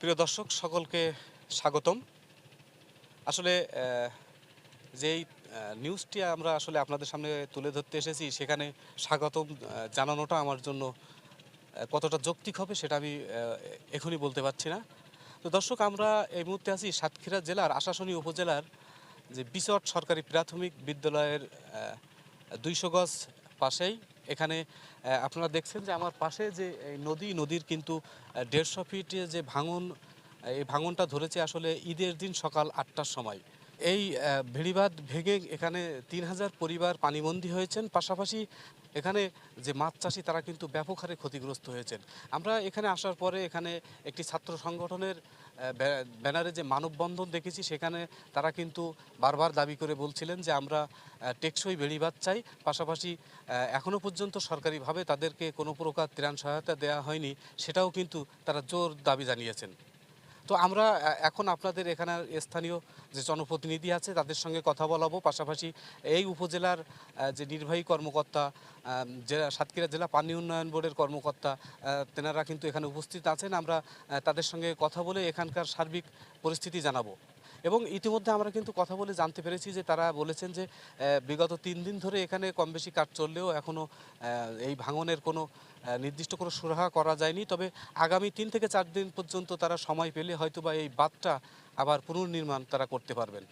প্রিয় দর্শক, সকলকে স্বাগতম। আসলে যেই নিউজটি আমরা আসলে আপনাদের সামনে তুলে ধরতে এসেছি, সেখানে স্বাগতম জানানোটা আমার জন্য কতটা যৌক্তিক হবে সেটা আমি এখনই বলতে পারছি না। তো দর্শক, আমরা এই মুহূর্তে আছি সাতক্ষীরা জেলার আশাশনী উপজেলার যে বিচট সরকারি প্রাথমিক বিদ্যালয়ের দুইশো গজ পাশেই। এখানে আপনারা দেখছেন যে আমার পাশে যে নদী, নদীর কিন্তু দেড়শো ফিট যে ভাঙন এই ভাঙনটা ধরেছে আসলে ঈদের দিন সকাল আটটার সময়। এই আহ, ভেড়িবাঁধ ভেঙে এখানে তিন হাজার পরিবার পানিবন্দী হয়েছেন। পাশাপাশি এখানে যে মাছ চাষি তারা কিন্তু ব্যাপক হারে ক্ষতিগ্রস্ত হয়েছেন। আমরা এখানে আসার পরে এখানে একটি ছাত্র সংগঠনের ব্যানারে যে মানববন্ধন দেখেছি সেখানে তারা কিন্তু বারবার দাবি করে বলছিলেন যে আমরা টেকসই বেড়িবাদ চাই। পাশাপাশি এখনও পর্যন্ত সরকারিভাবে তাদেরকে কোনো প্রকার ত্রাণ সহায়তা দেওয়া হয়নি সেটাও কিন্তু তারা জোর দাবি জানিয়েছেন। তো আমরা এখন আপনাদের এখানে স্থানীয় যে জনপ্রতিনিধি আছে, তাদের সঙ্গে কথা বলাবো। পাশাপাশি এই উপজেলার যে নির্বাহী কর্মকর্তা জেলা সাতক্ষীরা জেলা পানি উন্নয়ন বোর্ডের কর্মকর্তা তেনারা কিন্তু এখানে উপস্থিত আছেন। আমরা তাদের সঙ্গে কথা বলে এখানকার সার্বিক পরিস্থিতি জানাব। এবং ইতিমধ্যে আমরা কিন্তু কথা বলে জানতে পেরেছি যে তারা বলেছেন যে বিগত তিন দিন ধরে এখানে কম বেশি কাজ চললেও এখনও এই ভাঙনের কোনো নির্দিষ্ট কোনো সুরাহা করা যায়নি। তবে আগামী তিন থেকে চার দিন পর্যন্ত তারা সময় পেলে হয়তো বা এই বাঁধটা আবার পুনর্নির্মাণ তারা করতে পারবেন।